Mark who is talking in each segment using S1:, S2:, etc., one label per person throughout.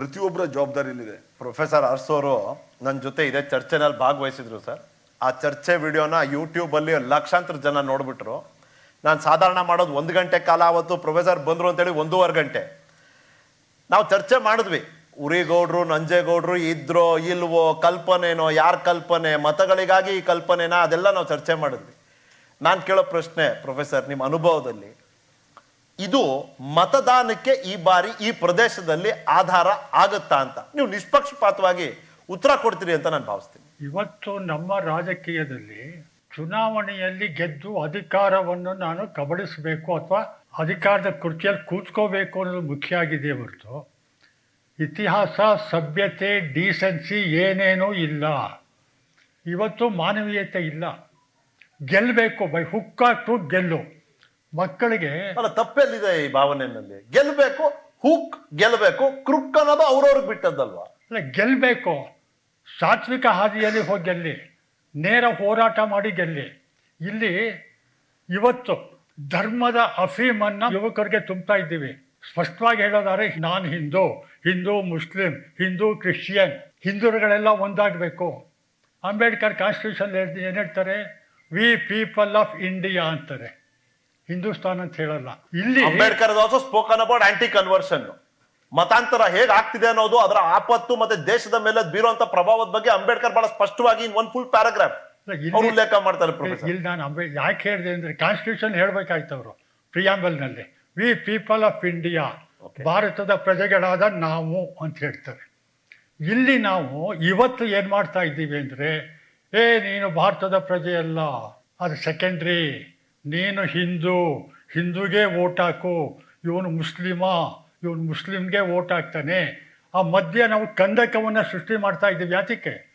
S1: ಪ್ರತಿಯೊಬ್ಬರ ಜವಾಬ್ದಾರಿ ಏನಿದೆ
S2: ಪ್ರೊಫೆಸರ್ ಅರ್ಸೋರು ನನ್ನ ಜೊತೆ ಇದೇ ಚರ್ಚೆನಲ್ಲಿ ಭಾಗವಹಿಸಿದ್ರು ಸರ್. ಆ ಚರ್ಚೆ ವಿಡಿಯೋನ ಯೂಟ್ಯೂಬಲ್ಲಿ ಲಕ್ಷಾಂತರ ಜನ ನೋಡ್ಬಿಟ್ರು. ನಾನು ಸಾಧಾರಣ ಮಾಡೋದು ಒಂದು ಗಂಟೆ ಕಾಲ ಅವತ್ತು ಪ್ರೊಫೆಸರ್ ಬಂದರು ಅಂತೇಳಿ ಒಂದೂವರೆ ಗಂಟೆ. ನಾವು ಚರ್ಚೆ ಮಾಡಿದ್ವಿ. ಉರಿಗೌಡ್ರು, ನಂಜೇಗೌಡ್ರು ಇದ್ರೋ, ಇಲ್ವೋ, ಕಲ್ಪನೆನೋ, ಯಾರ ಕಲ್ಪನೆ, ಮತಗಳಿಗಾಗಿ ಈ ಕಲ್ಪನೆನಾ ಅದೆಲ್ಲ ನಾವು ಚರ್ಚೆ ಮಾಡಿದ್ವಿ. ನಾನು ಕೇಳೋ ಪ್ರಶ್ನೆ ಪ್ರೊಫೆಸರ್, ನಿಮ್ಮ ಅನುಭವದಲ್ಲಿ ಇದು ಮತದಾನಕ್ಕೆ ಈ ಬಾರಿ ಈ ಪ್ರದೇಶದಲ್ಲಿ ಆಧಾರ ಆಗುತ್ತಾ ಅಂತ. ನೀವು ನಿಷ್ಪಕ್ಷಪಾತವಾಗಿ ಉತ್ತರ ಕೊಡ್ತೀರಿ ಅಂತ ನಾನು ಭಾವಿಸ್ತೀನಿ.
S3: ಇವತ್ತು ನಮ್ಮ ರಾಜಕೀಯದಲ್ಲಿ ಚುನಾವಣೆಯಲ್ಲಿ ಗೆದ್ದು ಅಧಿಕಾರವನ್ನು ನಾನು ಕಬಳಿಸಬೇಕು ಅಥವಾ ಅಧಿಕಾರದ ಕುರ್ಚಿಯಲ್ಲಿ ಕೂತ್ಕೋಬೇಕು ಅನ್ನೋದು ಮುಖ್ಯ ಆಗಿದೆ ಹೊರತು. ಇತಿಹಾಸ, ಸಭ್ಯತೆ, ಡೀಸೆನ್ಸಿ ಏನೇನೂ ಇಲ್ಲ. ಇವತ್ತು ಮಾನವೀಯತೆ ಇಲ್ಲ. ಗೆಲ್ಲಬೇಕು ಬೈ ಹುಕ್ಕಾಟು ಗೆಲ್ಲು. ಮಕ್ಕಳಿಗೆ
S2: ಅಲ್ಲ ತಪ್ಪೆಲ್ಲಿದೆ ಈ ಭಾವನೆಯಲ್ಲಿ? ಗೆಲ್ಬೇಕು ಹುಕ್ ಗೆಲ್ಬೇಕು ಕ್ರುಕ್ ಅನ್ನೋದು ಅವ್ರವ್ರಿಗೆ ಬಿಟ್ಟದ್ದಲ್ವಾ?
S3: ಅಲ್ಲ ಗೆಲ್ಬೇಕು. ಸಾತ್ವಿಕ ಹಾದಿಯಲ್ಲಿ ಹೋಗಿ ಗೆಲ್ಲಿ ನೇರ ಹೋರಾಟ ಮಾಡಿ ಗೆಲ್ಲಿ. ಇಲ್ಲಿ ಇವತ್ತು ಧರ್ಮದ ಅಫೀಮನ್ನ ಯುವಕರಿಗೆ ತುಂಬ್ತಾ ಇದ್ದೀವಿ. ಸ್ಪಷ್ಟವಾಗಿ ಹೇಳೋದಾದ್ರೆ ನಾನು ಹಿಂದೂ ಹಿಂದೂ ಮುಸ್ಲಿಂ ಹಿಂದೂ ಕ್ರಿಶ್ಚಿಯನ್ ಹಿಂದೂರುಗಳೆಲ್ಲ ಒಂದಾಗಬೇಕು. ಅಂಬೇಡ್ಕರ್ ಕಾನ್ಸ್ಟಿಟ್ಯೂಷನ್ ಏನು ಹೇಳ್ತಾರೆ? ವಿ ಪೀಪಲ್ ಆಫ್ ಇಂಡಿಯಾ ಅಂತಾರೆ. ಹಿಂದೂಸ್ತಾನ್ ಅಂತ ಹೇಳಲ್ಲ. ಇಲ್ಲಿ
S2: Ambedkar also spoken about anti conversion ಮತಾಂತರ ಹೇಗೆ ಆಗ್ತಿದೆ ಅನ್ನೋದು ಅದರ ಆಪತ್ತು ಮತ್ತೆ ದೇಶದ ಮೇಲೆ ಬೀರುವಂತ ಪ್ರಭಾವದ ಬಗ್ಗೆ ಅಂಬೇಡ್ಕರ್ ಬಹಳ ಸ್ಪಷ್ಟವಾಗಿ ಒನ್ ಫುಲ್ ಪ್ಯಾರಾಗ್ರಾಫ್ ಉಲ್ಲೇಖ ಮಾಡ್ತಾರೆ ಪ್ರೊಫೆಸರ್
S3: ಇಲ್ಲಿ ನಾನು ಅಂಬೇ ಯಾಕೆ ಹೇಳಿದೆ ಅಂದ್ರೆ ಕಾನ್ಸ್ಟಿಟ್ಯೂಷನ್ ಹೇಳ್ಬೇಕಾಯ್ತು ಅವರು ಪ್ರಿಯಾಂಬಲ್ನಲ್ಲಿ ವಿ ಪೀಪಲ್ ಆಫ್ ಇಂಡಿಯಾ ಭಾರತದ ಪ್ರಜೆಗಳಾದ ನಾವು ಅಂತ ಹೇಳ್ತಾರೆ. ಇಲ್ಲಿ ನಾವು ಇವತ್ತು ಏನು ಮಾಡ್ತಾ ಇದ್ದೀವಿ ಅಂದರೆ ಏ ನೀನು ಭಾರತದ ಪ್ರಜೆಯಲ್ಲ ಅದು ಸೆಕೆಂಡ್ರಿ ನೀನು ಹಿಂದೂ ಹಿಂದೂಗೆ ಓಟ್ ಹಾಕು ಇವನು ಮುಸ್ಲಿಮ ಇವನು ಮುಸ್ಲಿಮ್ಗೆ ಓಟ್ ಹಾಕ್ತಾನೆ ಆ ಮಧ್ಯೆ ನಾವು ಕಂದಕವನ್ನು ಸೃಷ್ಟಿ ಮಾಡ್ತಾ ಇದ್ದೀವಿ. ಯಾತಕ್ಕೆ?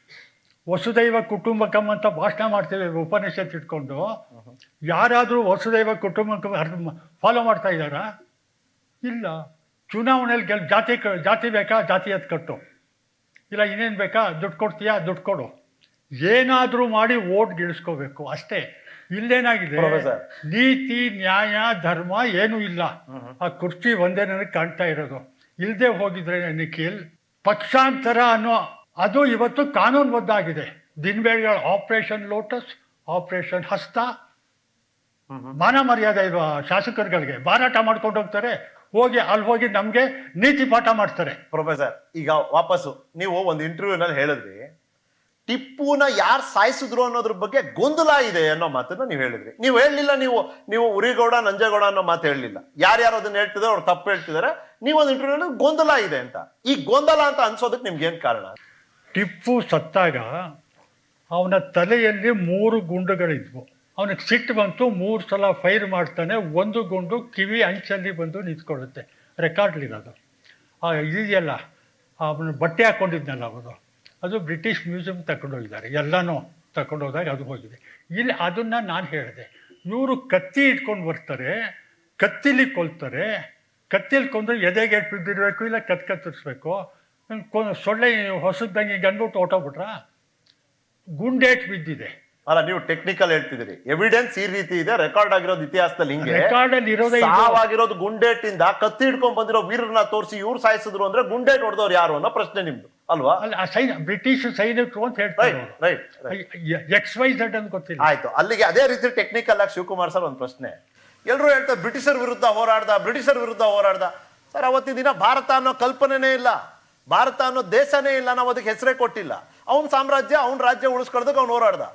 S3: ವಸುದೈವ ಕುಟುಂಬಕಂ ಅಂತ ಭಾಷಣ ಮಾಡ್ತೇವೆ ಉಪನಿಷತ್ ಇಟ್ಕೊಂಡು. ಯಾರಾದರೂ ವಸುದೈವ ಕುಟುಂಬಕಂ ಫಾಲೋ ಮಾಡ್ತಾ ಇದ್ದಾರಾ? ಇಲ್ಲ. ಚುನಾವಣೆಯಲ್ಲಿ ಗೆಲ್ ಜಾತಿ ಕ- ಜಾತಿ ಬೇಕಾ? ಜಾತಿಯತ್ ಕಟ್ಟು. ಇಲ್ಲ ಇನ್ನೇನು ಬೇಕಾ? ದುಡ್ಡು ಕೊಡ್ತೀಯಾ? ದುಡ್ಡು ಕೊಡು. ಏನಾದರೂ ಮಾಡಿ ಓಟ್ ಗಿಳಿಸ್ಕೋಬೇಕು. ಅಷ್ಟೇ. ಇಲ್ಲೇನಾಗಿದೆ?
S2: ಪ್ರೊಫೆಸರ್.
S3: ನೀತಿ ನ್ಯಾಯ ಧರ್ಮ ಏನೂ ಇಲ್ಲ. ಆ ಕುರ್ಚಿ ಒಂದೇ ನನಗೆ ಕಾಣ್ತಾ ಇರೋದು. ಇಲ್ಲದೆ ಹೋಗಿದ್ರೆ ನಿಖಿಲ್ ಪಕ್ಷಾಂತರ ಅನ್ನೋ ಅದು ಇವತ್ತು ಕಾನೂನುಬದ್ಧಾಗಿದೆ. ದಿನಬೇಳೆಗಳ ಆಪರೇಷನ್ ಲೋಟಸ್ ಆಪರೇಷನ್ ಹಸ್ತ. ಮಾನ ಮರ್ಯಾದೆ ಇಲ್ವಾ ಶಾಸಕರುಗಳಿಗೆ ಮಾರಾಟ ಮಾಡ್ಕೊಂಡು ಹೋಗ್ತಾರೆ. ಹೋಗಿ ಅಲ್ಲಿ ಹೋಗಿ ನಮಗೆ ನೀತಿ ಪಾಠ ಮಾಡ್ತಾರೆ.
S2: ಪ್ರೊಫೆಸರ್ ಈಗ ವಾಪಸ್ಸು. ನೀವು ಒಂದು ಇಂಟರ್ವ್ಯೂನಲ್ಲಿ ಹೇಳಿದ್ರಿ ಟಿಪ್ಪುನ ಯಾರು ಸಾಯಿಸಿದ್ರು ಅನ್ನೋದ್ರ ಬಗ್ಗೆ ಗೊಂದಲ ಇದೆ ಅನ್ನೋ ಮಾತನ್ನ ನೀವು ಹೇಳಿದ್ರಿ. ನೀವು ಹೇಳಲಿಲ್ಲ, ನೀವು ನೀವು ಉರಿಗೌಡ, ನಂಜೇಗೌಡ ಅನ್ನೋ ಮಾತು ಹೇಳಲಿಲ್ಲ. ಯಾರ್ಯಾರು ಅದನ್ನ ಹೇಳ್ತಿದ್ರೆ ಅವ್ರು ತಪ್ಪು ಹೇಳ್ತಿದ್ದಾರೆ ನೀವು ಒಂದು ಇಂಟರ್ವ್ಯೂ ಗೊಂದಲ ಇದೆ ಅಂತ. ಈ ಗೊಂದಲ ಅಂತ ಅನ್ಸೋದಕ್ಕೆ ನಿಮ್ಗೆ ಏನ್ ಕಾರಣ?
S3: ಟಿಪ್ಪು ಸತ್ತಾಗ ಅವನ ತಲೆಯಲ್ಲಿ ಮೂರು ಗುಂಡುಗಳಿದ್ವು. ಅವನಿಗೆ ಸಿಟ್ಟು ಬಂತು, ಮೂರು ಸಲ ಫೈರ್ ಮಾಡ್ತಾನೆ, ಒಂದು ಗುಂಡು ಕಿವಿ ಅಂಚಲ್ಲಿ ಬಂದು ನಿಂತ್ಕೊಳ್ಳುತ್ತೆ ರೆಕಾರ್ಡ್ಲಿರೋದು ಇದೆಯಲ್ಲ ಅವನು ಬಟ್ಟೆ ಹಾಕ್ಕೊಂಡಿದ್ನಲ್ಲ ಅವರು. ಅದು ಬ್ರಿಟಿಷ್ ಮ್ಯೂಸಿಯಂ ತಗೊಂಡೋಗಿದ್ದಾರೆ. ಎಲ್ಲನೂ ತಗೊಂಡೋದಾಗ ಅದು ಹೋಗಿದೆ. ಇಲ್ಲಿ ಅದನ್ನು ನಾನು ಹೇಳಿದೆ. ಇವರು ಕತ್ತಿ ಇಟ್ಕೊಂಡು ಬರ್ತಾರೆ ಕತ್ತಿಲಿ ಕೊಲ್ತಾರೆ. ಕತ್ತಿಲಿ ಕೊಂದ್ರೆ ಎದೆಗೆ ಬಿದ್ದಿರಬೇಕು ಇಲ್ಲ ಕತ್ ಕತ್ತರಿಸ್ಬೇಕು ಕೊ- ಸೊಳ್ಳೆ ಹೊಸದಂಗೆ ಗಂಡ್ಬಿಟ್ಟು ಹೊಟ್ಟೋಗ್ಬಿಟ್ರಾ ಗುಂಡೇಟ್ ಬಿದ್ದಿದೆ.
S2: ಅಲ್ಲ ನೀವು ಟೆಕ್ನಿಕಲ್ ಹೇಳ್ತಿದ್ದೀರಿ. ಎವಿಡೆನ್ಸ್ ಈ ರೀತಿ ಇದೆ ರೆಕಾರ್ಡ್ ಆಗಿರೋದು ಇತಿಹಾಸದಲ್ಲಿ ಹಿಂಗೆ.
S3: ರೆಕಾರ್ಡಲ್ಲಿ ಇರೋದೇ.
S2: ಸಾವಾಗಿರೋದು ಗುಂಡೇಟಿಂದ ಕತ್ತಿ ಹಿಡ್ಕೊಂಡ್ ಬಂದಿರೋ ವೀರರನ್ನ ತೋರಿಸಿ ಇವ್ರು ಸಾಯಿಸಿದ್ರು ಅಂದ್ರೆ ಗುಂಡೇಟ್ ಹೊಡೆದವ್ರು ಯಾರು ಅನ್ನೋ ಪ್ರಶ್ನೆ ನಿಮ್ದು. ಅಲ್ವಾ?
S3: ಅಲ್ಲಿ ಆ ಸೈನ್ ಬ್ರಿಟಿಷ್ ಸೈನಿಕರು ಅಂತ ಹೇಳ್ತಾರೆ ಎಕ್ಸ್ ವೈ ಝಡ್ ಅಂತ ಗೊತ್ತಿಲ್ಲ.
S2: ಆಯ್ತು ಅಲ್ಲಿಗೆ ಅದೇ ರೀತಿ ಟೆಕ್ನಿಕಲ್ ಆಗಿ ಶಿವಕುಮಾರ್ ಸರ್ ಒಂದು ಪ್ರಶ್ನೆ. ಎಲ್ಲರೂ ಹೇಳ್ತಾರೆ ಬ್ರಿಟಿಷರ್ ವಿರುದ್ಧ ಹೋರಾಡ್ದ ಬ್ರಿಟಿಷರ್ ವಿರುದ್ಧ ಹೋರಾಡ್ದ. ಸರ್ ಅವತ್ತಿನ ದಿನ ಭಾರತ ಅನ್ನೋ ಕಲ್ಪನೆನೇ ಇಲ್ಲ. ಭಾರತ ಅನ್ನೋ ದೇಶನೇ ಇಲ್ಲ ನಾವು ಅದಕ್ಕೆ ಹೆಸರೇ ಕೊಟ್ಟಿಲ್ಲ. ಅವನ ಸಾಮ್ರಾಜ್ಯ ಅವನ ರಾಜ್ಯ ಉಳಿಸ್ಕೊಳ್ದಕ್ಕೆ ಅವ್ನು ಹೋರಾಡ್ದ.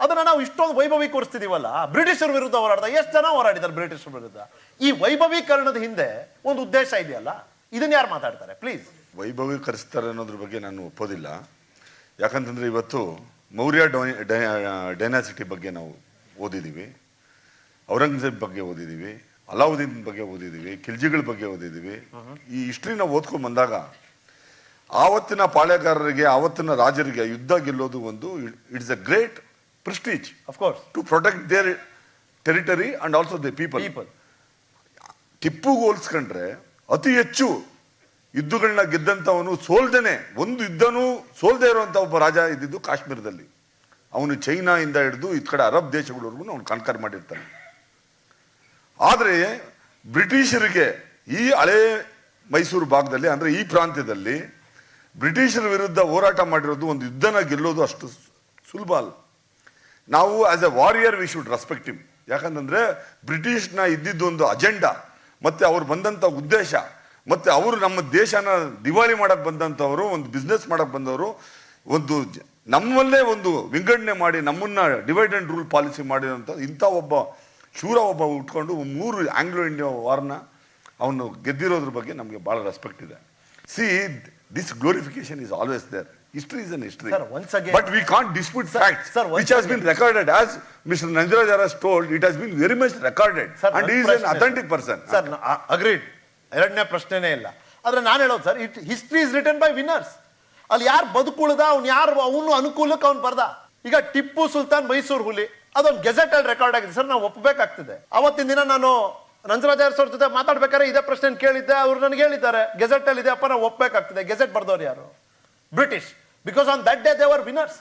S2: ಅದನ್ನ ನಾವು ಇಷ್ಟೊಂದು ವೈಭವೀಕರಿಸ್ತಿದೀವಲ್ಲ ಬ್ರಿಟಿಷರ್ ವಿರುದ್ಧ ಹೋರಾಡ್ದ. ಎಷ್ಟು ಜನ ಹೋರಾಡಿದ್ದಾರೆ ಬ್ರಿಟಿಷರ್ ವಿರುದ್ಧ? ಈ ವೈಭವೀಕರಣದ ಹಿಂದೆ ಒಂದು ಉದ್ದೇಶ ಇದೆಯಲ್ಲ? ಇದನ್ನ ಯಾರು ಮಾತಾಡ್ತಾರೆ? ಪ್ಲೀಸ್
S1: ವೈಭವೀಕರಿಸ್ತಾರೆ ಅನ್ನೋದ್ರ ಬಗ್ಗೆ ನಾನು ಒಪ್ಪೋದಿಲ್ಲ. ಯಾಕಂತಂದರೆ ಇವತ್ತು ಮೌರ್ಯ ಡೈ- ಡೈನಾಸಿಟಿ ಬಗ್ಗೆ ನಾವು ಓದಿದ್ದೀವಿ. ಔರಂಗಜೇಬ್ ಬಗ್ಗೆ ಓದಿದ್ದೀವಿ. ಅಲಾವುದ್ದೀನ್ ಬಗ್ಗೆ ಓದಿದ್ದೀವಿ. ಖಿಲ್ಜಿಗಳ ಬಗ್ಗೆ ಓದಿದ್ದೀವಿ. ಈ ಹಿಸ್ಟ್ರಿ ನಾವು ಓದ್ಕೊಂಡು ಬಂದಾಗ ಆವತ್ತಿನ ಪಾಳೆಗಾರರಿಗೆ ಆವತ್ತಿನ ರಾಜರಿಗೆ ಯುದ್ಧ ಗೆಲ್ಲೋದು ಒಂದು it's a great prestige
S2: of course
S1: to protect their territory and also the people.
S2: People
S1: ಟಿಪ್ಪುಗೆ ಹೋಲಿಸ್ಕೊಂಡ್ರೆ ಅತಿ ಹೆಚ್ಚು ಯುದ್ಧಗಳನ್ನ ಗೆದ್ದಂಥವನು ಸೋಲ್ದೇನೆ, ಒಂದು ಯುದ್ಧನೂ ಸೋಲ್ದೇ ಇರುವಂಥ ಒಬ್ಬ ರಾಜ ಇದ್ದಿದ್ದು ಕಾಶ್ಮೀರದಲ್ಲಿ. ಅವನು ಚೈನಾಯಿಂದ ಹಿಡಿದು ಈ ಕಡೆ ಅರಬ್ ದೇಶಗಳವರೆಗೂ ಅವನು ಕಣ್ಕರ್ ಮಾಡಿರ್ತಾನೆ. ಆದರೆ ಬ್ರಿಟಿಷರಿಗೆ ಈ ಹಳೆ ಮೈಸೂರು ಭಾಗದಲ್ಲಿ, ಅಂದರೆ ಈ ಪ್ರಾಂತ್ಯದಲ್ಲಿ ಬ್ರಿಟಿಷರ ವಿರುದ್ಧ ಹೋರಾಟ ಮಾಡಿರೋದು ಒಂದು ಯುದ್ಧನ ಗೆಲ್ಲೋದು ಅಷ್ಟು ಸುಲಭ ಅಲ್ಲ. ನಾವು as a warrior we should respective ಯಾಕಂತಂದ್ರೆ ಬ್ರಿಟಿಷ್ನ ಇದ್ದಿದ್ದು ಒಂದು ಅಜೆಂಡಾ ಮತ್ತೆ ಅವ್ರು ಬಂದಂಥ ಉದ್ದೇಶ ಮತ್ತೆ ಅವರು ನಮ್ಮ ದೇಶನ ದಿವಾಳಿ ಮಾಡಕ್ ಬಂದಂಥವರು ಒಂದು ಬಿಸ್ನೆಸ್ ಮಾಡಕ್ ಬಂದವರು ಒಂದು ನಮ್ಮಲ್ಲೇ ಒಂದು ವಿಂಗಡಣೆ ಮಾಡಿ ನಮ್ಮನ್ನ ಡಿವೈಡ್ ಆ್ಯಂಡ್ ರೂಲ್ ಪಾಲಿಸಿ ಮಾಡಿದಂಥ ಇಂಥ ಒಬ್ಬ ಶೂರ ಒಬ್ಬ ಉಟ್ಕೊಂಡು ಮೂರು ಆಂಗ್ಲೋ ಇಂಡಿಯಾ ವಾರ್ನ ಅವನು ಗೆದ್ದಿರೋದ್ರ ಬಗ್ಗೆ ನಮಗೆ ಭಾಳ ರೆಸ್ಪೆಕ್ಟ್ ಇದೆ. See this glorification is always there history is an history
S2: Sir, once again-
S1: but we can't dispute fact
S2: sir, once
S1: which has been recorded. As are told it told, been very been recorded much recorded.
S2: Is
S1: and
S2: authentic
S1: he is an authentic person.
S2: Sir agreed ಎರಡನೇ ಪ್ರಶ್ನೆನೇ ಇಲ್ಲ. ಆದರೆ ನಾನು ಹೇಳೋದು sir it history is written by winners ಅಲ್ಲಿ ಯಾರು ಬದುಕುಳ್ದ, ಅವ್ನು ಯಾರು, ಅವನು ಅನುಕೂಲಕ್ಕೆ ಅವ್ನು ಬರ್ದ. ಈಗ ಟಿಪ್ಪು ಸುಲ್ತಾನ್ ಮೈಸೂರು ಹುಲಿ, ಅದೊಂದು ಗೆಜೆಟ್ ಅಲ್ಲಿ ರೆಕಾರ್ಡ್ ಆಗಿದೆ ಸರ್, ನಾವು ಒಪ್ಪಬೇಕಾಗ್ತದೆ ಅವತ್ತಿನ ದಿನ ನಾನು ನಂಜರಾಜ್ ಸರ್ ಜೊತೆ ಮಾತಾಡ್ಬೇಕಾದ್ರೆ ಇದೇ ಪ್ರಶ್ನೆ ಕೇಳಿದ್ದೆ, ಅವ್ರು ನನಗೆ ಹೇಳಿದ್ದಾರೆ. ಗೆಜೆಟ್ ಅಲ್ಲಿ ಇದೆ, ಅಪ್ಪ, ನಾವು ಒಪ್ಪಬೇಕಾಗ್ತದೆ ಗೆಜೆಟ್ ಬರ್ದವ್ರು ಯಾರು? British. Because on that day they were winners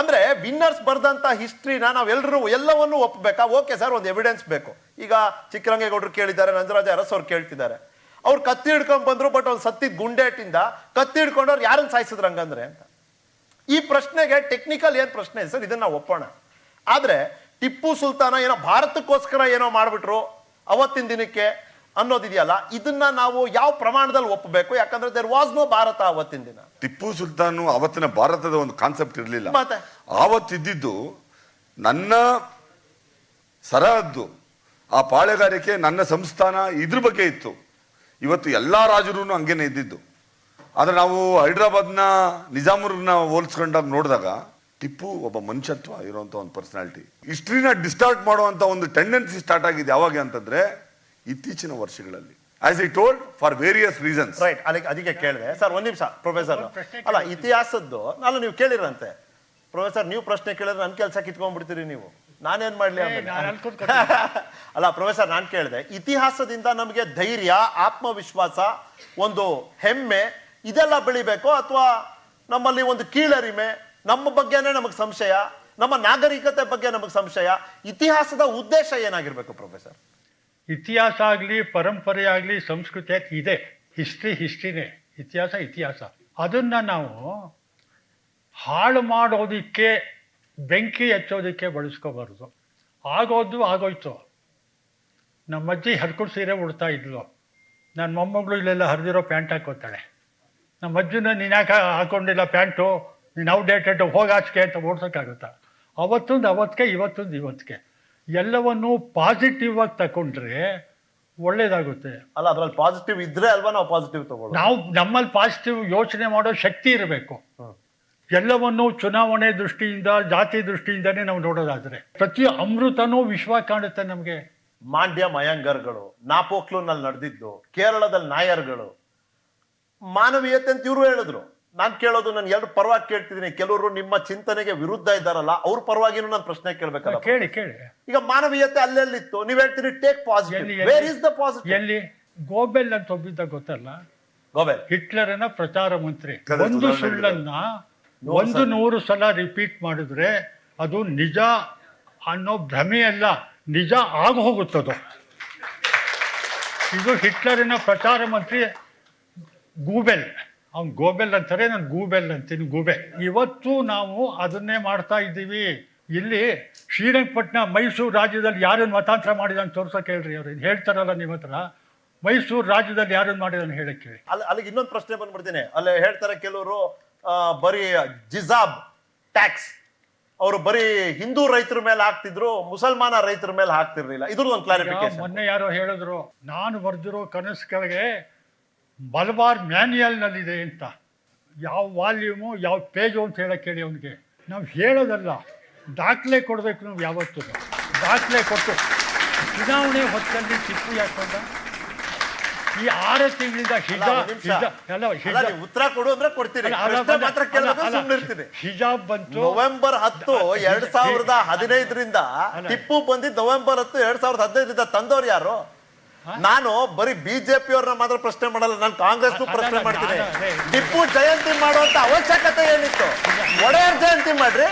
S2: ಅಂದ್ರೆ ವಿನ್ನರ್ಸ್ ಬರ್ದಂತ ಹಿಸ್ಟ್ರಿನ ನಾವೆಲ್ಲರೂ ಎಲ್ಲವನ್ನೂ ಒಪ್ಪಬೇಕಾ ಓಕೆ ಸರ್, ಒಂದು ಎವಿಡೆನ್ಸ್ ಬೇಕು. ಈಗ ಚಿಕ್ಕರಂಗೇಗೌಡರು ಕೇಳಿದ್ದಾರೆ ನಂಜರಾಜ ಅರಸ್ ಅವ್ರು ಕೇಳ್ತಿದ್ದಾರೆ. ಅವ್ರು ಕತ್ತಿ ಹಿಡ್ಕೊಂಡ್ ಬಂದ್ರು ಬಟ್ ಅವ್ನು ಸತ್ತಿದ್ ಗುಂಡೇಟಿಂದ ಕತ್ತಿ ಹಿಡ್ಕೊಂಡವ್ರು ಯಾರನ್ನ ಸಾಯಿಸಿದ್ರು ಹಂಗಂದ್ರೆ ಅಂತ. ಈ ಪ್ರಶ್ನೆಗೆ ಟೆಕ್ನಿಕಲ್ ಏನು ಪ್ರಶ್ನೆ ಸರ್? ಇದನ್ನ ನಾವು ಒಪ್ಪೋಣ. ಆದರೆ ಟಿಪ್ಪು ಸುಲ್ತಾನ ಏನೋ ಭಾರತಕ್ಕೋಸ್ಕರ ಏನೋ ಮಾಡಿಬಿಟ್ರು ಅವತ್ತಿನ ದಿನಕ್ಕೆ ಅನ್ನೋದಿದೆಯಲ್ಲ ಇದನ್ನ ನಾವು ಯಾವ ಪ್ರಮಾಣದಲ್ಲಿ ಒಪ್ಪಬೇಕು ಯಾಕಂದ್ರೆ ದೇರ್ ವಾಸ್ ನೋ ಭಾರತ ಅವತ್ತಿನ ದಿನ.
S1: ಟಿಪ್ಪು ಸುಲ್ತಾನ್ ಅವತ್ತಿನ ಭಾರತದ ಒಂದು ಕಾನ್ಸೆಪ್ಟ್ ಇರಲಿಲ್ಲ.
S2: ಮತ್ತೆ?
S1: ಆವತ್ತಿದ್ದಿದ್ದು ನನ್ನ ಸರಹದ್ದು ಆ ಪಾಳೆಗಾರಿಕೆ ನನ್ನ ಸಂಸ್ಥಾನ ಇದ್ರ ಬಗ್ಗೆ ಇತ್ತು. ಇವತ್ತು ಎಲ್ಲ ರಾಜರೂ ಹಂಗೇನೆ ಇದ್ದಿದ್ದು. ಆದರೆ ನಾವು ಹೈದ್ರಾಬಾದ್ನ ನಿಜಾಮುರ್ನ ಹೋಲಿಸ್ಕೊಂಡಾಗ ನೋಡಿದಾಗ ಟಿಪ್ಪು ಒಬ್ಬ ಮನುಷ್ಯತ್ವ ಇರುವಂಥ ಒಂದು ಪರ್ಸನಾಲಿಟಿ. ಹಿಸ್ಟ್ರಿನ ಡಿಸ್ಟಾರ್ಟ್ ಮಾಡುವಂಥ ಒಂದು ಟೆಂಡೆನ್ಸಿ ಸ್ಟಾರ್ಟ್ ಆಗಿದೆ ಯಾವಾಗ ಅಂತಂದ್ರೆ ಇತ್ತೀಚಿನ ವರ್ಷಗಳಲ್ಲಿ. As I told for various reasons
S2: right ಅದಕ್ಕೆ ಅದಕ್ಕೆ ಕೇಳಿದೆ. ಸರ್ ಒಂದು ನಿಮಿಷ ಪ್ರೊಫೆಸರ್ ಅಲ್ಲ ಇತಿಹಾಸದ್ದು ನಾನು ನೀವು ಕೇಳಿರಂತೆ ಪ್ರೊಫೆಸರ್ ನೀವು ಪ್ರಶ್ನೆ ಕೇಳಿದ್ರೆ ನನ್ನ ಕೆಲಸ ಕಿತ್ಕೊಂಡ್ಬಿಡ್ತೀರಿ ನೀವು. ನಾನೇನ್ ಮಾಡ್ಲಿ ಅಲ್ಲ ಪ್ರೊಫೆಸರ್ ನಾನು ಕೇಳಿದೆ. ಇತಿಹಾಸದಿಂದ ನಮಗೆ ಧೈರ್ಯ ಆತ್ಮವಿಶ್ವಾಸ ಒಂದು ಹೆಮ್ಮೆ ಇದೆಲ್ಲ ಬೆಳಿಬೇಕು ಅಥವಾ ನಮ್ಮಲ್ಲಿ ಒಂದು ಕೀಳರಿಮೆ ನಮ್ಮ ಬಗ್ಗೆನೇ ನಮಗೆ ಸಂಶಯ ನಮ್ಮ ನಾಗರಿಕತೆ ಬಗ್ಗೆ ನಮಗೆ ಸಂಶಯ ಇತಿಹಾಸದ ಉದ್ದೇಶ ಏನಾಗಿರ್ಬೇಕು ಪ್ರೊಫೆಸರ್?
S3: ಇತಿಹಾಸ ಆಗಲಿ ಪರಂಪರೆ ಆಗಲಿ ಸಂಸ್ಕೃತಿ ಇದೆ. ಹಿಸ್ಟ್ರಿ ಹಿಸ್ಟ್ರಿನೇ. ಇತಿಹಾಸ ಇತಿಹಾಸ. ಅದನ್ನು ನಾವು ಹಾಳು ಮಾಡೋದಕ್ಕೆ ಬೆಂಕಿ ಹಚ್ಚೋದಕ್ಕೆ ಬಳಸ್ಕೋಬಾರ್ದು. ಆಗೋದು ಆಗೋಯ್ತು. ನಮ್ಮ ಅಜ್ಜಿ ಹರ್ಕೊಂಡು ಸೀರೆ ಉಡ್ತಾ ಇದ್ಲು. ನನ್ನ ಮೊಮ್ಮಗಳು ಇಲ್ಲೆಲ್ಲ ಹರಿದಿರೋ ಪ್ಯಾಂಟ್ ಹಾಕೋತಾಳೆ ನಮ್ಮ ಅಜ್ಜಿನ ನೀನು ಯಾಕೆ ಹಾಕೊಂಡಿಲ್ಲ ಪ್ಯಾಂಟು? ನೀನು ಔಡೇಟೆಡ್ ಹೋಗಾಚಿಕೆ ಅಂತ ಓಡ್ಸೋಕ್ಕಾಗುತ್ತಾ? ಅವತ್ತೊಂದು ಅವತ್ತಿಗೆ ಇವತ್ತೊಂದು ಇವತ್ತಿಗೆ ಎಲ್ಲವನ್ನು ಪಾಸಿಟಿವ್ ಆಗಿ ತಗೊಂಡ್ರೆ ಒಳ್ಳೇದಾಗುತ್ತೆ.
S2: ಅಲ್ಲ ಅದ್ರಲ್ಲಿ ಪಾಸಿಟಿವ್ ಇದ್ರೆ ಅಲ್ವಾ ನಾವು ಪಾಸಿಟಿವ್ ತಗೊಳ್ಳೋದು?
S3: ನಾವು ನಮ್ಮಲ್ಲಿ ಪಾಸಿಟಿವ್ ಯೋಚನೆ ಮಾಡೋ ಶಕ್ತಿ ಇರಬೇಕು. ಎಲ್ಲವನ್ನೂ ಚುನಾವಣೆ ದೃಷ್ಟಿಯಿಂದ ಜಾತಿ ದೃಷ್ಟಿಯಿಂದನೇ ನಾವು ನೋಡೋದಾದರೆ. ಪ್ರತಿ ಅಮೃತನೂ ವಿಶ್ವ ಕಾಣುತ್ತೆ ನಮಗೆ.
S2: ಮಾಂಡ್ಯ ಮಯಾಂಗರ್ಗಳು ನಾಪೋಕ್ಲೂನಲ್ಲಿ ನಡೆದಿದ್ದು ಕೇರಳದಲ್ಲಿ ನಾಯರ್ಗಳು. ಮಾನವೀಯತೆ ಅಂತ ಇವರು ಹೇಳಿದ್ರು. ನಾನು ಕೇಳೋದು ನಾನು ಎರಡು ಪರವಾಗಿ ಕೇಳ್ತಿದ್ದೀನಿ. ಕೆಲವರು ನಿಮ್ಮ ಚಿಂತನೆಗೆ ವಿರುದ್ಧ ಇದ್ದಾರಲ್ಲ ಅವ್ರ ಪರವಾಗಿನೂ ನಾನು ಪ್ರಶ್ನೆ ಕೇಳಬೇಕಲ್ಲ.
S3: ಕೇಳಿ ಕೇಳಿ.
S2: ಈಗ ಮಾನವೀಯತೆ ಅಲ್ಲೆಲ್ಲಿತ್ತು? ನೀವು ಹೇಳ್ತೀರಿ take positive. Where is the positive
S3: ಎಲ್ಲಿ? ಗೋಬೆಲ್ ಅಂತ ಒಬ್ಬಿದ್ದ ಗೊತ್ತಲ್ಲ?
S2: ಗೋಬೆಲ್.
S3: ಹಿಟ್ಲರ್ ಪ್ರಚಾರ ಮಂತ್ರಿ. ಒಂದು ಸುಳ್ಳನ್ನ ಒಂದು. ನೂರು ಸಲ ರಿಪೀಟ್ ಮಾಡಿದ್ರೆ ಅದು ನಿಜ ಅನ್ನೋ ಭ್ರಮೆಯಲ್ಲ ನಿಜ ಆಗ ಹೋಗುತ್ತದು ಇದು ಹಿಟ್ಲರಿನ ಪ್ರಚಾರ ಮಂತ್ರಿ ಗೂಬೆಲ್. ಅವ್ನು ಗೋಬೆಲ್ ಅಂತಾರೆ ನಾನು ಗೂಬೆಲ್ ಅಂತೀನಿ ಗೂಬೆ. ಇವತ್ತು ನಾವು ಅದನ್ನೇ ಮಾಡ್ತಾ ಇದ್ದೀವಿ. ಇಲ್ಲಿ ಶ್ರೀರಂಗಪಟ್ಟಣ ಮೈಸೂರು ರಾಜ್ಯದಲ್ಲಿ ಯಾರನ್ನು ಮತಾಂತರ ಮಾಡಿದ ಅಂತ ತೋರ್ಸೋಕೆ ಹೇಳ್ರಿ ಅವ್ರು ಹೇಳ್ತಾರಲ್ಲ ನಿಮ್ಮ ಹತ್ರ. ಮೈಸೂರು ರಾಜ್ಯದಲ್ಲಿ ಯಾರನ್ನು ಅಂತ ಹೇಳಕ್ಕೆ ಹೇಳಿ
S2: ಅಲ್ಲಿ ಅಲ್ಲಿಗೆ ಇನ್ನೊಂದು ಪ್ರಶ್ನೆ ಬಂದ್ಬಿಡ್ತೀನಿ. ಅಲ್ಲಿ ಹೇಳ್ತಾರೆ ಕೆಲವರು ಬರೀ ಜಿಜಾಬ್ ಟ್ಯಾಕ್ಸ್. ಅವರು ಬರೀ ಹಿಂದೂ ರೈತರ ಮೇಲೆ ಹಾಕ್ತಿದ್ರು ಮುಸಲ್ಮಾನ ರೈತರ ಮೇಲೆ ಹಾಕ್ತಿರ್ಲಿಲ್ಲ. ಇದ್ರದ್ದು ಒಂದು ಕ್ಲಾರಿಫಿಕೇಶನ್
S3: ಮೊನ್ನೆ ಯಾರೋ ಹೇಳಿದ್ರು ನಾನು ಬರೆದಿರೋ ಕನಸು ಕೆಳಗೆ ಮಲಬಾರ್ ಮ್ಯಾನ್ಯಲ್ನಲ್ಲಿದೆ ಅಂತ. ಯಾವ ವಾಲ್ಯೂಮು ಯಾವ ಪೇಜು ಅಂತ ಹೇಳಕ್ಕೆ ಹೇಳಿ ಅವನಿಗೆ. ನಾವು ಹೇಳೋದಲ್ಲ ದಾಖಲೆ ಕೊಡಬೇಕು ನಾವು ಯಾವತ್ತೂ. ದಾಖಲೆ ಕೊಟ್ಟು ಚುನಾವಣೆ ಹೊತ್ತಲ್ಲಿ ಟಿಪ್ಪು ಯಾಕೊಂಡ ಈ ಆರು ತಿಂಗಳಿಂದ ಹಿಜಾಬ್
S2: ಉತ್ತರ ಕೊಡು ಅಂದ್ರೆ ಕೊಡ್ತೀನಿ ಮಾತ್ರ ಸುಮ್ಮನಿರ್ತೀನಿ
S3: ಹಿಜಾಬ್ ಬಂತು.
S2: ನವೆಂಬರ್ ಹತ್ತು ಎರಡ್ ಸಾವಿರದ ಹದಿನೈದರಿಂದ. ಟಿಪ್ಪು ಬಂದಿದ್ದು ನವೆಂಬರ್ ಹತ್ತು ಎರಡ್ ಸಾವಿರದ ಹದಿನೈದರಿಂದ ತಂದವ್ರು ಯಾರು? ನಾನು ಬರೀ ಬಿಜೆಪಿ ಅವ್ರನ್ನ ಮಾತ್ರ ಪ್ರಶ್ನೆ ಮಾಡಲ್ಲ ನಾನು ಕಾಂಗ್ರೆಸ್ ಪ್ರಶ್ನೆ ಮಾಡ್ತೀನಿ. ಟಿಪ್ಪು ಜಯಂತಿ ಮಾಡುವಂತ ಅವಶ್ಯಕತೆ ಏನಿತ್ತು? ಒಡೆಯರ್ ಜಯಂತಿ ಮಾಡ್ರಿ.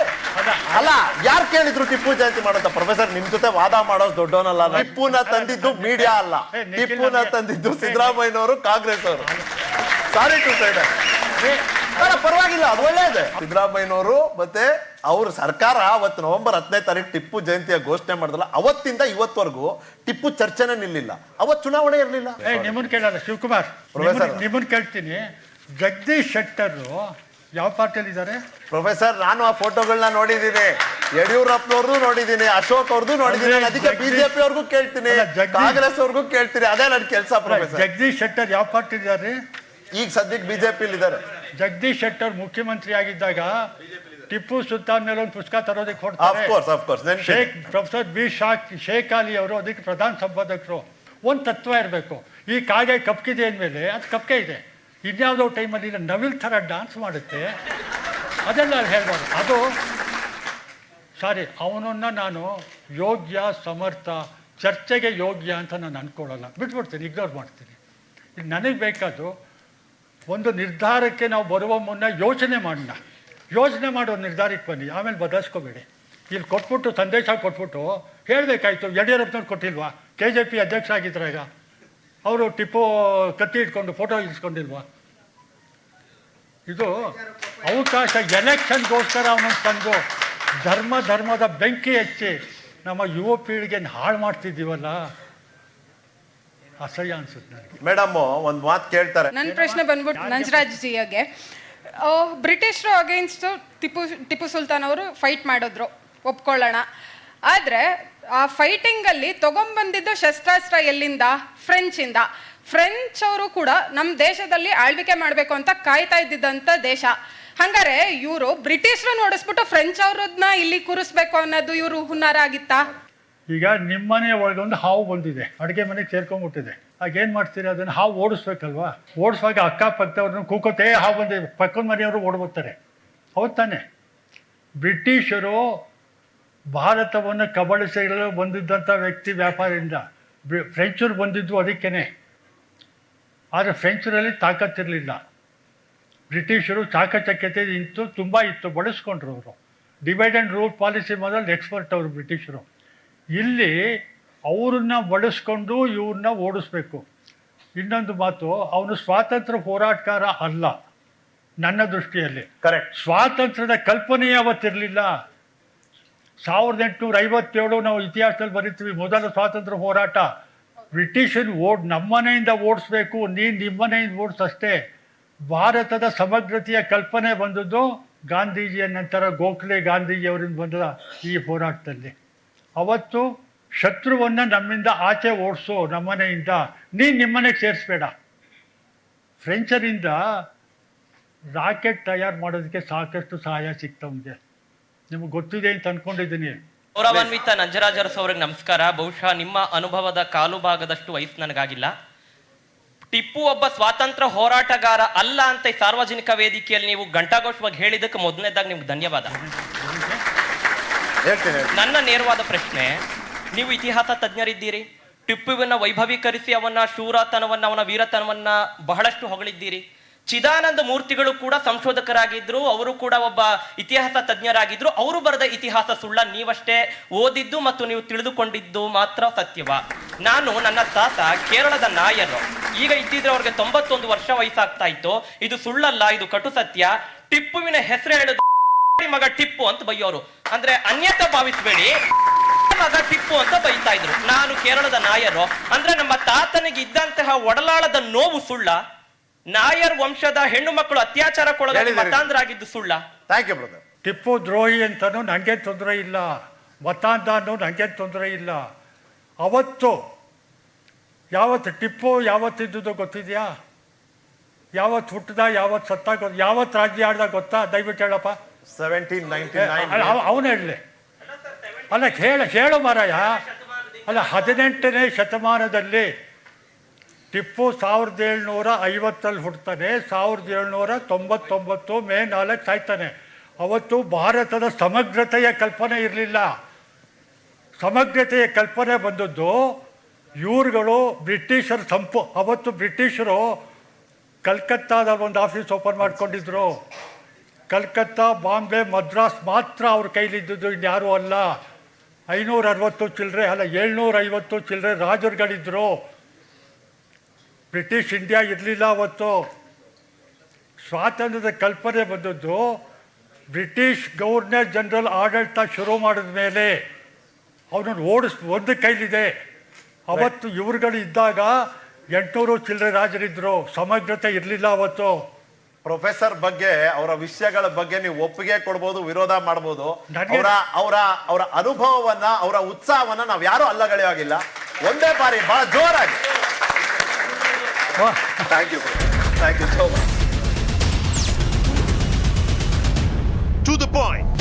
S3: ಅಲ್ಲ,
S2: ಯಾರು ಕೇಳಿದ್ರು ಟಿಪ್ಪು ಜಯಂತಿ ಮಾಡುವಂತ? ಪ್ರೊಫೆಸರ್ ನಿಮ್ ಜೊತೆ ವಾದ ಮಾಡೋದು ದೊಡ್ಡವನಲ್ಲ. ಟಿಪ್ಪುನ ತಂದಿದ್ದು ಮೀಡಿಯಾ ಅಲ್ಲ. ಟಿಪ್ಪುನ ತಂದಿದ್ದು ಸಿದ್ದರಾಮಯ್ಯನವರು ಕಾಂಗ್ರೆಸ್ ಅವರು ಸಾರಿ ಟು ಸೈಡ್ ಪರವಾಗಿಲ್ಲ ಅದು ಒಳ್ಳೇದೇ. ಸಿದ್ದರಾಮಯ್ಯನವರು ಮತ್ತೆ ಅವ್ರ ಸರ್ಕಾರ ಅವತ್ತು ನವೆಂಬರ್ ಹತ್ತನೇ ತಾರೀಕು ಟಿಪ್ಪು ಜಯಂತಿಯ ಘೋಷಣೆ ಮಾಡಿದ್ರಲ್ಲ ಅವತ್ತಿಂದ ಇವತ್ತವರೆಗೂ ಟಿಪ್ಪು ಚರ್ಚೆನೆ ನಿಲ್ಲಿಲ್ಲ. ಅವತ್ತು ಚುನಾವಣೆ ಇರಲಿಲ್ಲ.
S3: ನಿಮ್ಮನ್ನು ಕೇಳಲ್ಲ ಶಿವಕುಮಾರ್.
S2: ಪ್ರೊಫೆಸರ್.
S3: ನಿಮ್ಮನ್ನ- ಕೇಳ್ತೀನಿ. ಜಗದೀಶ್ ಶೆಟ್ಟರ್ ಯಾವ ಪಾರ್ಟಿಯಲ್ಲಿ ಇದ್ದಾರೆ?
S2: ಪ್ರೊಫೆಸರ್ ನಾನು ಆ ಫೋಟೋಗಳನ್ನ ನೋಡಿದ್ದೀನಿ. ಯಡಿಯೂರಪ್ಪನವ್ರದ್ದು ನೋಡಿದ್ದೀನಿ ಅಶೋಕ್ ಅವ್ರದ್ದು ನೋಡಿದ್ದೀನಿ ಅದಕ್ಕೆ ಬಿಜೆಪಿ ಅವ್ರಿಗೂ ಕೇಳ್ತೀನಿ. ಕಾಂಗ್ರೆಸ್ ಅವ್ರಿಗೂ ಕೇಳ್ತೀನಿ. ಅದೇ ನನ್ನ ಕೆಲಸ ಪ್ರೊಫೆಸರ್.
S3: ಜಗದೀಶ್ ಶೆಟ್ಟರ್ ಯಾವ ಪಾರ್ಟಿ ಇದ್ದಾರೆ?
S2: ಈಗ ಸದ್ಯಕ್ಕೆ ಬಿಜೆಪಿ ಇದ್ದಾರೆ
S3: ಜಗದೀಶ್ ಶೆಟ್ಟರ್ ಮುಖ್ಯಮಂತ್ರಿ ಆಗಿದ್ದಾಗ ಟಿಪ್ಪು ಸುಲ್ತಾನ್ ಮೇಲೆ ಒಂದು ಪುಸ್ತಕ ತರೋದಕ್ಕೆ
S2: ಕೊಡ್ತಾರೆ.
S3: ಹೊಡ್ತಾರೆ ಶೇಖ್ ಪ್ರೊಫೆಸರ್ ಬಿ ಶಾಖ್ ಶೇಖ್ ಅಲಿ ಅವರು ಅದಕ್ಕೆ ಪ್ರಧಾನ ಸಂಪಾದಕರು. ಒಂದು ತತ್ವ ಇರಬೇಕು. ಈ ಕಾಗೆ ಕಪ್ಕಿದೆ ಅಂದಮೇಲೆ ಅದು ಕಪ್ಕೆ ಇದೆ. ಇನ್ಯಾವುದೋ ಟೈಮಲ್ಲಿ ನವಿಲ್ ಥರ ಡಾನ್ಸ್ ಮಾಡುತ್ತೆ. ಅದೆಲ್ಲ ಹೇಳ್ಬೋದು ಅದು ಸಾರಿ ಅವನನ್ನು ನಾನು ಯೋಗ್ಯ ಸಮರ್ಥ ಚರ್ಚೆಗೆ ಯೋಗ್ಯ ಅಂತ ನಾನು ಅಂದ್ಕೊಳ್ಳಲ್ಲ ಬಿಟ್ಬಿಡ್ತೀನಿ ಇಗ್ನೋರ್ ಮಾಡ್ತೀನಿ. ನನಗೆ ಬೇಕಾದ್ದು ಒಂದು ನಿರ್ಧಾರಕ್ಕೆ ನಾವು ಬರುವ ಮುನ್ನ ಯೋಚನೆ ಮಾಡೋಣ. ಯೋಚನೆ ಮಾಡೋ ನಿರ್ಧಾರಕ್ಕೆ ಬನ್ನಿ. ಆಮೇಲೆ ಬದಲಾಯಿಸ್ಕೋಬೇಡಿ. ಇಲ್ಲಿ ಕೊಟ್ಬಿಟ್ಟು, ಸಂದೇಶ ಕೊಟ್ಬಿಟ್ಟು ಹೇಳಬೇಕಾಯ್ತು. ಯಡಿಯೂರಪ್ಪನವ್ರು ಕೊಟ್ಟಿಲ್ವಾ? ಕೆ ಜೆ ಪಿ ಅಧ್ಯಕ್ಷ ಆಗಿದ್ರ ಈಗ? ಅವರು ಟಿಪ್ಪು ಕತ್ತಿ ಇಟ್ಕೊಂಡು ಫೋಟೋ ಇಳಿಸ್ಕೊಂಡಿಲ್ವಾ? ಇದು ಅವಕಾಶ ಎಲೆಕ್ಷನ್ಗೋಸ್ಕರ ಅವನನ್ನು ತಂದು ಧರ್ಮ ಧರ್ಮದ ಬೆಂಕಿ ಹೆಚ್ಚಿ ನಮ್ಮ ಯುವ ಪೀಳಿಗೆನ ಹಾಳು ಮಾಡ್ತಿದ್ದೀವಲ್ಲ? ಅಸಹ್ಯ ಅನ್ಸುತ್ತೆ ನನಗೆ.
S2: ಮೇಡಮ್ ಒಂದ್ ಮಾತು ಕೇಳ್ತಾರೆ.
S4: ನನ್ನ ಪ್ರಶ್ನೆ ಬಂದ್ಬಿಟ್ಟು ನಂಜರಾಜ್ ಜಿಯಾಗೆ ಬ್ರಿಟಿಷರು ಅಗೇನ್ಸ್ಟ್ ಟಿಪ್ಪು ಟಿಪ್ಪು ಸುಲ್ತಾನ್ ಅವರು ಫೈಟ್ ಮಾಡಿದ್ರು. ಒಪ್ಕೊಳ್ಳೋಣ. ಆದರೆ ಆ ಫೈಟಿಂಗಲ್ಲಿ ತಗೊಂಬಂದಿದ್ದು ಶಸ್ತ್ರಾಸ್ತ್ರ ಎಲ್ಲಿಂದ? ಫ್ರೆಂಚಿಂದ ಫ್ರೆಂಚ್ ಅವರು ಕೂಡ ನಮ್ಮ ದೇಶದಲ್ಲಿ ಆಳ್ವಿಕೆ ಮಾಡಬೇಕು ಅಂತ ಕಾಯ್ತಾ ಇದ್ದಿದ್ದಂಥ ದೇಶ. ಹಂಗಾರೆ ಇವರು ಬ್ರಿಟಿಷರು ನೋಡಿಸ್ಬಿಟ್ಟು ಫ್ರೆಂಚ್ ಅವ್ರನ್ನ ಇಲ್ಲಿ ಕೂರಿಸ್ಬೇಕು ಅನ್ನೋದು ಇವರು ಹುನ್ನಾರ ಆಗಿತ್ತಾ?
S3: ಈಗ ನಿಮ್ಮನೆ ಒಂದು ಹಾವು ಬಂದಿದೆ, ಅಡುಗೆ ಮನೆಗೆ ಸೇರ್ಕೊಂಡ್ಬಿಟ್ಟಿದೆ ಆಗ ಏನು ಮಾಡ್ತೀರಿ ಅದನ್ನು? ಹಾವು ಓಡಿಸ್ಬೇಕಲ್ವಾ? ಓಡಿಸುವಾಗ ಅಕ್ಕಪಕ್ಕದವ್ರನ್ನ ಕೂಕೋತೇ ಹಾವು ಬಂದಿದೆ. ಪಕ್ಕದ ಮನೆಯವರು ಓಡ್ಬೋತಾರೆ ಹೌದು ತಾನೆ? ಬ್ರಿಟಿಷರು ಭಾರತವನ್ನು ಕಬಳಿಸಲು ಬಂದಿದ್ದಂಥ ವ್ಯಕ್ತಿ ವ್ಯಾಪಾರದಿಂದ ಫ್ರೆಂಚರು ಬಂದಿದ್ದು ಅದಕ್ಕೇ ಆದರೆ ಫ್ರೆಂಚರಲ್ಲಿ ತಾಕತ್ತಿರಲಿಲ್ಲ. ಬ್ರಿಟಿಷರು ಚಾಕಚಕ್ಯತೆ ಇಂತು ತುಂಬ ಇತ್ತು. ಬಳಸ್ಕೊಂಡ್ರು ಅವರು. ಡಿವೈಡ್ ಆ್ಯಂಡ್ ರೂಲ್ ಪಾಲಿಸಿ ಮೊದಲು ಎಕ್ಸ್ಪರ್ಟ್ ಅವರು ಬ್ರಿಟಿಷರು. ಇಲ್ಲಿ ಅವ್ರನ್ನ ಬಳಸ್ಕೊಂಡು ಇವ್ರನ್ನ ಓಡಿಸ್ಬೇಕು. ಇನ್ನೊಂದು ಮಾತು ಅವನು ಸ್ವಾತಂತ್ರ್ಯ ಹೋರಾಟಗಾರ ಅಲ್ಲ ನನ್ನ ದೃಷ್ಟಿಯಲ್ಲಿ.
S2: ಕರೆಕ್ಟ್
S3: ಸ್ವಾತಂತ್ರ್ಯದ ಕಲ್ಪನೆ ಅವತ್ತಿರಲಿಲ್ಲ. ಸಾವಿರದ ಎಂಟುನೂರ ಐವತ್ತೇಳು ನಾವು ಇತಿಹಾಸದಲ್ಲಿ ಬರೀತೀವಿ ಮೊದಲ ಸ್ವಾತಂತ್ರ್ಯ ಹೋರಾಟ. ಬ್ರಿಟಿಷನ್ ಓಡ್ ನಮ್ಮನೆಯಿಂದ ಓಡಿಸ್ಬೇಕು ನೀನು ನಿಮ್ಮನೆಯಿಂದ ಓಡಿಸಷ್ಟೇ. ಭಾರತದ ಸಮಗ್ರತೆಯ ಕಲ್ಪನೆ ಬಂದದ್ದು ಗಾಂಧೀಜಿಯ ನಂತರ ಗೋಖಲೆ ಗಾಂಧೀಜಿಯವರಿಂದ ಬಂದ ಈ ಹೋರಾಟದಲ್ಲಿ. ಅವತ್ತು ಶತ್ರುವನ್ನ ನಮ್ಮಿಂದ ಆಚೆ ಓಡಿಸೋ ನಮ್ಮನೆಯಿಂದ, ನೀನು ನಿಮ್ಮನೆಗೆ ಸೇರಿಸ್ಬೇಡ. ಫ್ರೆಂಚರಿಂದ ರಾಕೆಟ್ ತಯಾರು ಮಾಡೋದಕ್ಕೆ ಸಾಕಷ್ಟು ಸಹಾಯ ಸಿಗ್ತವನಿಗೆ ನಿಮ್ಗೆ ಗೊತ್ತಿದೆ ಅಂತ ಅನ್ಕೊಂಡಿದ್ದೀನಿ.
S5: ಗೌರವಾನ್ವಿತ ನಂಜರಾಜ್ ಅವ್ರಿಗೆ ನಮಸ್ಕಾರ. ಬಹುಶಃ ನಿಮ್ಮ ಅನುಭವದ ಕಾಲು ಭಾಗದಷ್ಟು ವಯಸ್ಸು ನನಗಾಗಿಲ್ಲ. ಟಿಪ್ಪು ಒಬ್ಬ ಸ್ವಾತಂತ್ರ್ಯ ಹೋರಾಟಗಾರ ಅಲ್ಲ ಅಂತ ಸಾರ್ವಜನಿಕ ವೇದಿಕೆಯಲ್ಲಿ ನೀವು ಘಂಟಾಘೋಷವಾಗಿ ಹೇಳಿದ್ದಕ್ಕೆ ಮೊದಲನೇದಾಗಿ ನಿಮ್ಗೆ ಧನ್ಯವಾದ. ನನ್ನ ನೇರವಾದ ಪ್ರಶ್ನೆ, ನೀವು ಇತಿಹಾಸ ತಜ್ಞರಿದ್ದೀರಿ? ಟಿಪ್ಪುವನ್ನ ವೈಭವೀಕರಿಸಿ ಅವನ ಶೂರತನವನ್ನ, ಅವನ ವೀರತನವನ್ನ ಬಹಳಷ್ಟು ಹೊಗಳಿದ್ದೀರಿ. ಚಿದಾನಂದ ಮೂರ್ತಿಗಳು ಕೂಡ ಸಂಶೋಧಕರಾಗಿದ್ರು, ಅವರು ಕೂಡ ಒಬ್ಬ ಇತಿಹಾಸ ತಜ್ಞರಾಗಿದ್ರು. ಅವರು ಬರೆದ ಇತಿಹಾಸ ಸುಳ್ಳ ನೀವಷ್ಟೇ ಓದಿದ್ದು ಮತ್ತು ನೀವು ತಿಳಿದುಕೊಂಡಿದ್ದು ಮಾತ್ರ ಸತ್ಯವ. ನಾನು ನನ್ನ ತಾತ ಕೇರಳದ ನಾಯರು. ಈಗ ಇದ್ದಿದ್ರೆ ಅವ್ರಿಗೆ ತೊಂಬತ್ತೊಂದು ವರ್ಷ ವಯಸ್ಸಾಗ್ತಾ ಇತ್ತು. ಇದು ಸುಳ್ಳಲ್ಲ, ಇದು ಕಟು ಸತ್ಯ. ಟಿಪ್ಪುವಿನ ಹೆಸರು ಹೇಳುದು, ಮಗ ಟಿಪ್ಪು ಅಂತ ಬೈಯೋರು. ಅಂದ್ರೆ ಅನ್ಯತ ಭಾವಿಸ್ಬೇಡಿ. ಮಗ ಟಿಪ್ಪು ಅಂತ ಬೈತಾ ಇದ್ರು. ನಾನು ಕೇರಳದ ನಾಯರು. ಅಂದ್ರೆ ನಮ್ಮ ತಾತನಿಗೆ ಇದ್ದಂತಹ ಒಡಲಾಳದ ನೋವು ಸುಳ್ಳ ನಾಯರ್ ವಂಶದ ಹೆಣ್ಣು ಮಕ್ಕಳು
S2: ಅತ್ಯಾಚಾರ.
S5: ಮತಾಂಧರಾಗಿದ್ದು ಸುಳ್ಳ.
S2: ಥ್ಯಾಂಕ್ ಯು ಬ್ರದರ್
S3: ಟಿಪ್ಪು ದ್ರೋಹಿ ಅಂತನೂ ನನಗೆ ತೊಂದರೆ ಇಲ್ಲ. ಮತಾಂಧ ಅನ್ನೋ ನನಗೆ ತೊಂದರೆ ಇಲ್ಲ. ಅವತ್ತು ಯಾವತ್ತು ಟಿಪ್ಪು ಯಾವತ್ತಿದ್ದುದು ಗೊತ್ತಿದೆಯಾ? ಯಾವತ್ತು ಹುಟ್ಟದ ಯಾವತ್ತು ಸತ್ತ ಗೊತ್ತ? ಯಾವತ್ತು ರಾಜ್ಯ ಆಡ್ದ ಗೊತ್ತಾ? ದಯವಿಟ್ಟು ಹೇಳಪ್ಪ.
S2: ಸೆವೆಂಟೀನ್ ನೈನ್
S3: ಅವನು ಹೇಳಲಿ. ಅಲ್ಲ ಹೇಳ ಹೇಳು ಮಾರಾಯ. ಅಲ್ಲ ಹದಿನೆಂಟನೇ ಶತಮಾನದಲ್ಲಿ ಟಿಪ್ಪು ಸಾವಿರದ ಏಳ್ನೂರ ಐವತ್ತಲ್ಲಿ ಹುಡ್ತಾನೆ ಸಾವಿರದ ಏಳ್ನೂರ ತೊಂಬತ್ತೊಂಬತ್ತು ಮೇ ನಾಲ್ಕು ಸಾಯ್ತಾನೆ. ಅವತ್ತು ಭಾರತದ ಸಮಗ್ರತೆಯ ಕಲ್ಪನೆ ಇರಲಿಲ್ಲ. ಸಮಗ್ರತೆಯ ಕಲ್ಪನೆ ಬಂದದ್ದು ಇವ್ರುಗಳು ಬ್ರಿಟಿಷರ ಸಂಪು ಅವತ್ತು ಬ್ರಿಟಿಷರು ಕಲ್ಕತ್ತಾದಲ್ಲಿ ಒಂದು ಆಫೀಸ್ ಓಪನ್ ಮಾಡ್ಕೊಂಡಿದ್ರು. ಕಲ್ಕತ್ತಾ, ಬಾಂಬೆ, ಮದ್ರಾಸ್ ಮಾತ್ರ ಅವ್ರ ಕೈಲಿದ್ದುದು ಇನ್ಯಾರೂ ಅಲ್ಲ. ಐನೂರ ಅರವತ್ತು ಚಿಲ್ಲರೆ ಅಲ್ಲ ಏಳ್ನೂರ ಐವತ್ತು ಚಿಲ್ಲರೆ ರಾಜರುಗಳಿದ್ರು. ಬ್ರಿಟಿಷ್ ಇಂಡಿಯಾ ಇರಲಿಲ್ಲ ಅವತ್ತು. ಸ್ವಾತಂತ್ರ್ಯದ ಕಲ್ಪನೆ ಬಂದದ್ದು ಬ್ರಿಟಿಷ್ ಗವರ್ನರ್ ಜನರಲ್ ಆಡಳಿತ ಶುರು ಮಾಡಿದ ಮೇಲೆ. ಅವನನ್ನು ಓಡಿಸ್, ಒಂದು ಕೈಲಿದೆ. ಅವತ್ತು ಇವ್ರುಗಳು ಇದ್ದಾಗ ಎಂಟುನೂರು ಚಿಲ್ಲರೆ ರಾಜರಿದ್ದರು ಸಮಗ್ರತೆ ಇರಲಿಲ್ಲ ಅವತ್ತು.
S2: ಪ್ರೊಫೆಸರ್ ಬಗ್ಗೆ ಅವರ ವಿಷಯಗಳ ಬಗ್ಗೆ ನೀವು ಒಪ್ಪಿಗೆ ಕೊಡ್ಬೋದು ವಿರೋಧ ಮಾಡ್ಬೋದು. ಅವರ ಅವರ ಅವರ ಅನುಭವವನ್ನ ಅವರ ಉತ್ಸಾಹವನ್ನ ನಾವು ಯಾರು ಅಲ್ಲಗಳೆಯಾಗಿಲ್ಲ ಒಂದೇ ಬಾರಿ ಬಹಳ ಜೋರಾಗಿ.
S3: To
S2: thank you thank you so much
S6: to the point.